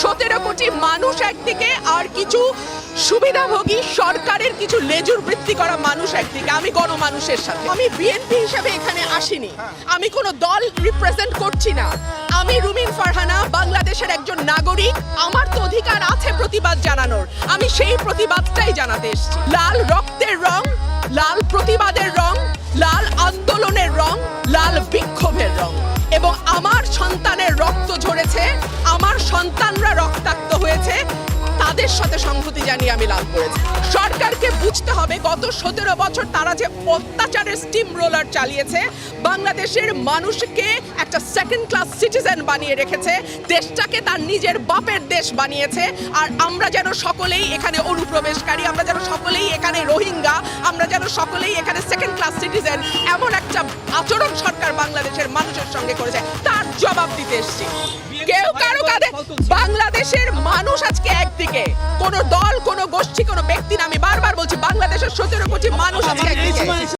সতেরো কোটি মানুষ একদিকে, আর কিছু সুবিধাভোগী সরকারের কিছু লেজুর বৃত্তি করা মানুষ একদিকে, আমি গণমানুষের সাথে। আমি বিএনপি হিসাবে এখানে আসিনি। আমি কোনো দল রিপ্রেজেন্ট করছি না। আমি রুমিন ফারহানা, বাংলাদেশের একজন নাগরিক। আমার তো অধিকার আছে প্রতিবাদ জানানোর। আমি সেই প্রতিবাদটাই জানাতে এসেছি। লাল রক্তের রং, লাল প্রতিবাদের রং, লাল আন্দোলনের রং, লাল বিক্ষোভের রং। এবং আমার সন্তানের রক্ত ঝরেছে সন্তানরা রক্তাক্ত হয়েছে, তাদের সাথে সংহতি জানিয়ে আমি লাভ করেছি। সরকারকে বুঝতে হবে, গত সতেরো বছর তারা যে অত্যাচারের স্টিম রোলার চালিয়েছে, বাংলাদেশের মানুষকে একটা সেকেন্ড ক্লাস সিটিজেন বানিয়ে রেখেছে, দেশটাকে তার নিজের বাপের দেশ বানিয়েছে, আর আমরা যেন সকলেই এখানে অনুপ্রবেশকারী, আমরা যেন সকলেই এখানে রোহিঙ্গা, আমরা যেন সকলেই এখানে সেকেন্ড ক্লাস সিটিজেন এমন একটা আচরণ সরকার বাংলাদেশের মানুষের সঙ্গে করেছে, তার জবাব দিতে এসছি। কাঁধে বাংলাদেশের মানুষ আজকে একদিকে। কোন দল, কোন গোষ্ঠী, কোন ব্যক্তি না। আমি বারবার বলছি, বাংলাদেশের সতেরো কোটি মানুষ আজকে একদিকে।